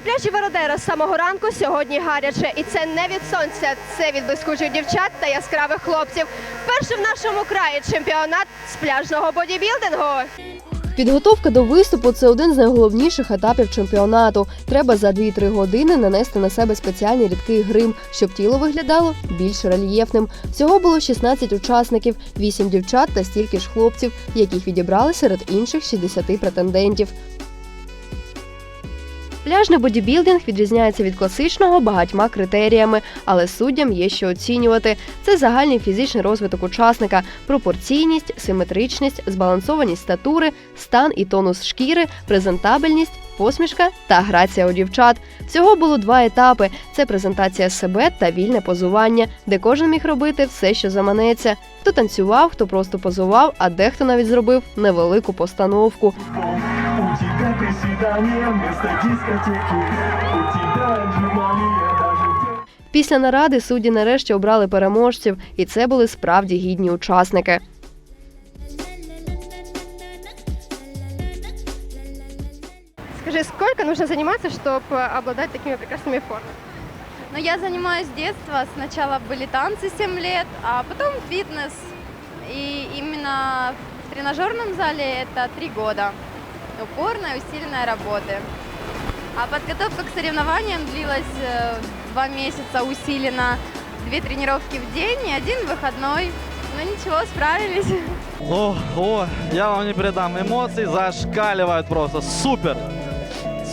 пляжі Вородера з самого ранку сьогодні гаряче, і це не від сонця, це від блискучих дівчат та яскравих хлопців. Перший в нашому краї чемпіонат з пляжного бодібілдингу. Підготовка до виступу це один з найголовніших етапів чемпіонату. Треба за 2-3 години нанести на себе спеціальний рідкий грим, щоб тіло виглядало більш рельєфним. Всього було 16 учасників, 8 дівчат та стільки ж хлопців, яких відібрали серед інших 60 претендентів. Пляжний бодібілдинг відрізняється від класичного багатьма критеріями, але суддям є що оцінювати. Це загальний фізичний розвиток учасника, пропорційність, симетричність, збалансованість статури, стан і тонус шкіри, презентабельність, посмішка та грація у дівчат. Всього було два етапи: це презентація себе та вільне позування, де кожен міг робити все, що заманеться. Хто танцював, хто просто позував, а дехто навіть зробив невелику постановку. У тебя приседание вместо дискотеки У тебя отжимания даже в день Після наради судді нарешті обрали переможців, і це були справді гідні учасники. Скажи, сколько нужно заниматься, чтобы обладать такими прекрасными формами? Но я занимаюсь с детства. Сначала были танцы 7 лет, а потом фитнес. И именно в тренажерном зале это 3 года Упорной, усиленной работы. А подготовка к соревнованиям длилась 2 месяца усиленно. Две тренировки в день и один выходной. Но ничего, справились. О, о, я вам не передам. Эмоции зашкаливают просто. Супер.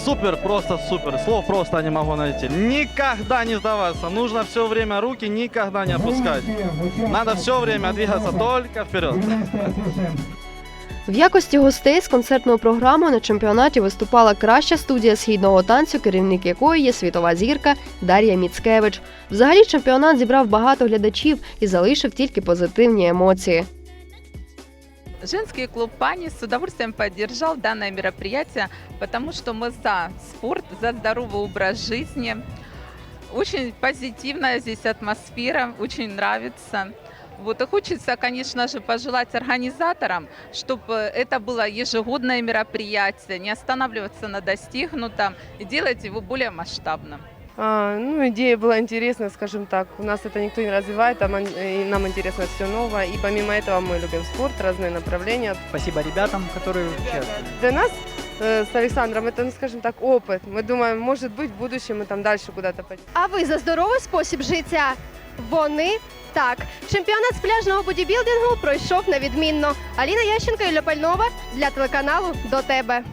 Супер, просто супер. Слов просто не могу найти. Никогда не сдаваться. Нужно все время руки никогда не опускать. Надо все время двигаться только вперед. В якості гостей з концертною програмою на чемпіонаті виступала краща студія східного танцю, керівник якої є світова зірка Дар'я Міцкевич. Взагалі чемпіонат зібрав багато глядачів і залишив тільки позитивні емоції. Женский клуб Пани с удовольствием поддержал данное мероприятие, потому что мы за спорт, за здоровый образ жизни. Очень позитивная здесь атмосфера, очень нравится. Вот и хочется, конечно же, пожелать организаторам, чтобы это было ежегодное мероприятие, не останавливаться на достигнутом и делать его более масштабным. А, ну, идея была интересная, скажем так. У нас это никто не развивает, а ман- и нам интересно все новое. И помимо этого мы любим спорт, разные направления. Спасибо ребятам, которые участвуют. Для нас э, с Александром это, ну, скажем так, опыт. Мы думаем, может быть, в будущем мы там дальше куда-то пойдем. А ви за здоровий спосіб життя? Вони так. Чемпіонат з пляжного бодібілдингу пройшов на відмінно. Аліна Ященко і Пальнова для телеканалу до тебе.